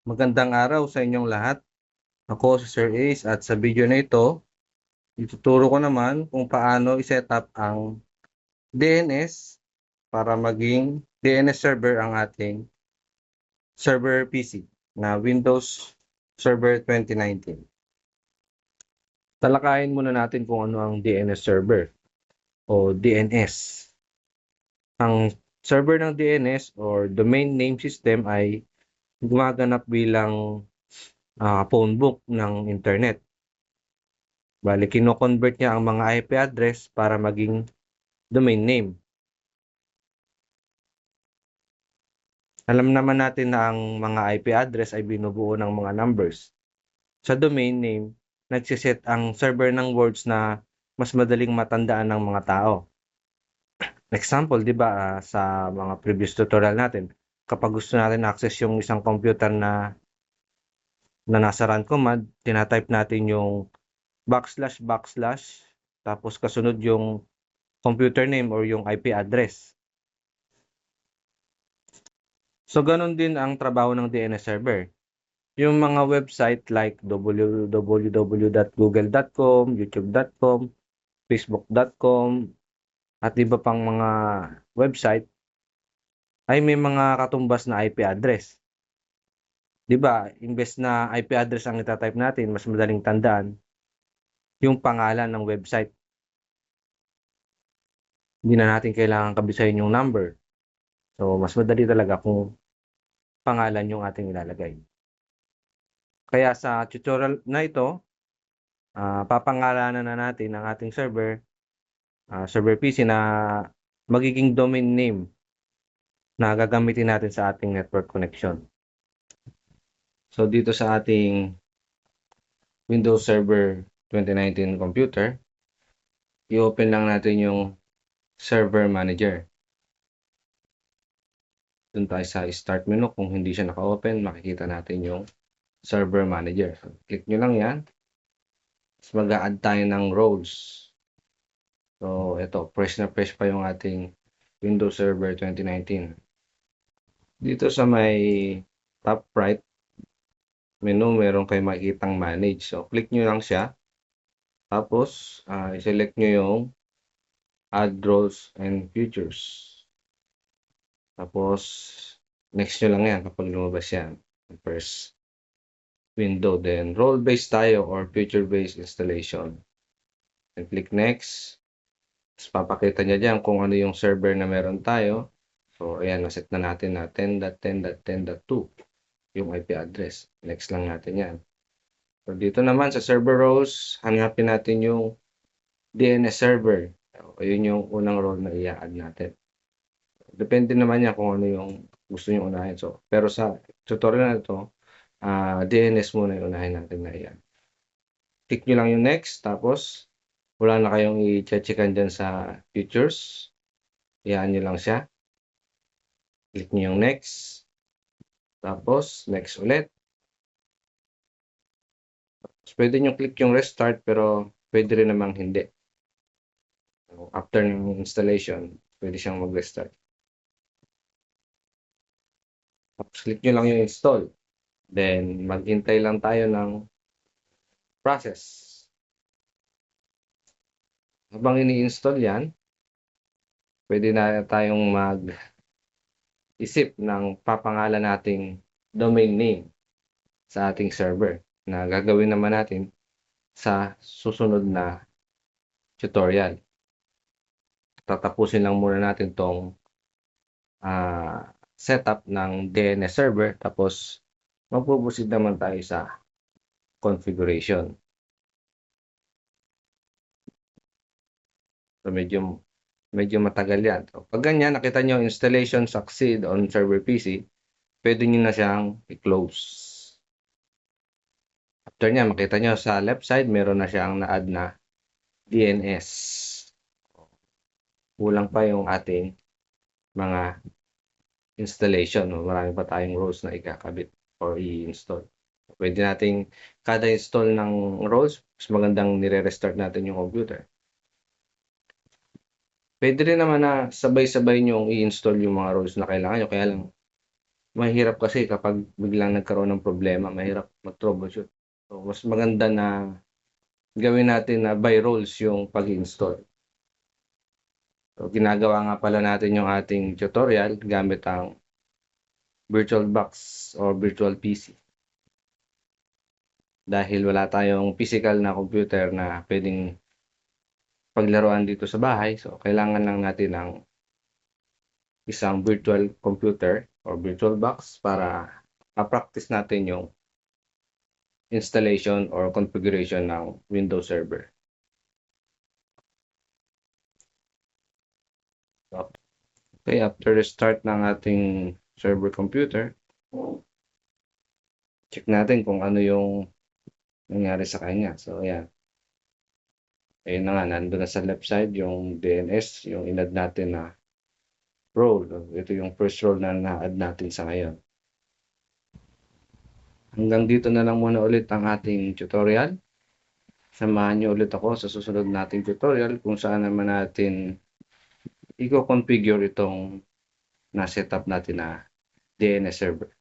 Magandang araw sa inyong lahat. Ako si Sir Ace at sa video na ito, ituturo ko naman kung paano i-set up ang DNS para maging DNS server ang ating server PC na Windows Server 2019. Talakayin muna natin kung ano ang DNS server o DNS. Ang server ng DNS or domain name system ay gumaganap bilang ah, phone book ng internet. Bali, kino-convert niya ang mga IP address para maging domain name. Alam naman natin na ang mga IP address ay binubuo ng mga numbers. Sa domain name, nagsiset ang server ng words na mas madaling matandaan ng mga tao. Example, di ba, ah, sa mga previous tutorial natin, kapag gusto natin access yung isang computer na na nasa run command, tinatype natin yung backslash backslash tapos kasunod yung computer name or yung IP address. So ganun din ang trabaho ng DNS server. Yung mga website like www.google.com, youtube.com, facebook.com at iba pang mga website ay may mga katumbas na IP address. 'Di ba? Imbes na IP address ang itatype natin, mas madaling tandaan yung pangalan ng website. Hindi na natin kailangan kabisahin yung number. So, mas madali talaga kung pangalan yung ating ilalagay. Kaya sa tutorial na ito, ah, papangalanan na natin ang ating server, ah, server PC na magiging domain name na gagamitin natin sa ating network connection. So dito sa ating Windows Server 2019 computer, i-open lang natin yung Server Manager. Doon tayo sa Start menu. Kung hindi siya naka-open, makikita natin yung Server Manager. So, click nyo lang yan. Tapos mag-a-add tayo ng roles. So, ito, fresh na fresh pa yung ating Windows Server 2019. Dito sa may top right menu, meron kayo makikitang manage. So, click nyo lang siya. Tapos, ah, i-select nyo yung add roles and features. Tapos, next nyo lang yan kapag lumabas yan. First window. Then, role-based tayo or feature-based installation. And click next. Tapos, papakita niya dyan kung ano yung server na meron tayo. So, ayan, naset na natin na 10.10.10.2 yung IP address. Next lang natin yan. So, dito naman sa server roles, hanapin natin yung DNS server. O, yun yung unang role na i-add natin. Depende naman yan kung ano yung gusto nyo unahin. So, pero sa tutorial na ito, ah, DNS muna yung unahin natin na yan. Click nyo lang yung next, tapos wala na kayong i-checkan dyan sa features. Iyaan nyo lang siya. Click nyo yung next. Tapos, next ulit. Tapos, pwede nyo click yung restart, pero pwede rin namang hindi. So, after ng installation, pwede siyang mag-restart. Tapos, click nyo lang yung install. Then, maghintay lang tayo ng process. Habang ini-install yan, pwede na tayong mag isip ng papangalan nating domain name sa ating server na gagawin naman natin sa susunod na tutorial. Tatapusin lang muna natin tong ah, setup ng DNS server tapos magpupusid naman tayo sa configuration. So medyo medyo matagal yan. So, pag ganyan, nakita nyo installation succeed on server PC, pwede nyo na siyang i-close. After niya, makita nyo sa left side, meron na siyang na-add na DNS. Kulang pa yung ating mga installation. Marami pa tayong roles na ikakabit or i-install. Pwede nating kada install ng roles, mas magandang nire-restart natin yung computer. Pwede rin naman na sabay-sabay nyo i-install yung mga roles na kailangan nyo. Kaya lang, mahirap kasi kapag biglang nagkaroon ng problema, mahirap mag-troubleshoot. So, mas maganda na gawin natin na by roles yung pag-install. So, ginagawa nga pala natin yung ating tutorial gamit ang VirtualBox or Virtual PC. Dahil wala tayong physical na computer na pwedeng paglaruan dito sa bahay, so kailangan lang natin ng isang virtual computer or virtual box para ma-practice natin yung installation or configuration ng Windows Server. Okay, after the start ng ating server computer, check natin kung ano yung nangyari sa kanya. So, ayan. Ayun na nga, nandun na sa left side yung DNS, yung inad natin na role. Ito yung first role na na-add natin sa ngayon. Hanggang dito na lang muna ulit ang ating tutorial. Samahan niyo ulit ako sa susunod nating tutorial kung saan naman natin i-configure itong na-setup natin na DNS server.